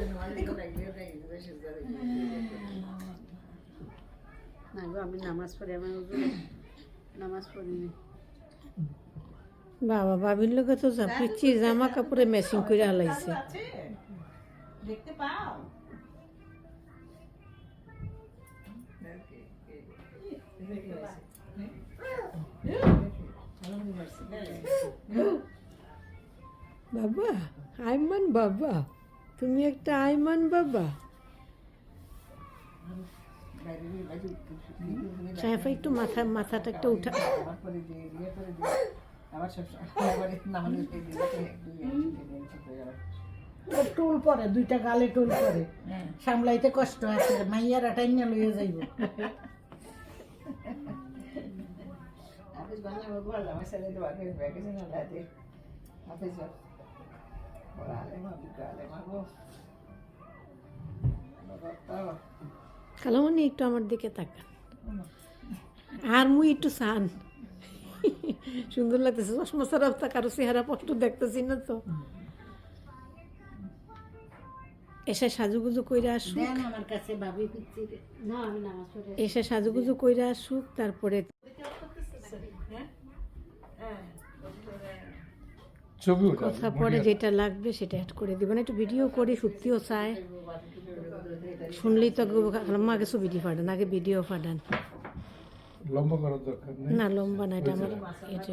না গো আমি নামাজ পড়ি আমার নামাজ পড়িনি। বাবা বাবির লোকে তো পিচ্ছি জামা কাপড়ে ম্যাচিং করে হালাইছে দেখতে পাও। বাবা আইমান বাবা। তুমি একটা আইমান বাবা। একটু মাথা মাথাটা একটা উঠা। না হয়ে টুল পরে দুইটা গালে টুল পরে। সামলাইতে কষ্ট আছে মাইয়ারা টাইনা লইয়া যাইব। হাফিজ বাংলা ছেলে তো আগে আলাদা হাফিজ কালামনি একটু আমার দিকে তাকান। আর মুই একটু সান সুন্দর লাগতেছে চশমা ছাড়া তা কারও চেহারা স্পষ্ট দেখতেছি না তো। এসে সাজুগুজু কইরা আসুক। এসে সাজুগুজু কইরা আসুক তারপরে ছবি কথা পরে যেটা লাগবে সেটা অ্যাড করে দিবেন। একটু ভিডিও করি সত্যিও চায়। শুনলেই তো মা আগে ছবিটি ফাটান আগে ভিডিও ফাটান। লম্বা করার দরকার নেই। না লম্বা না এটা আমার এটা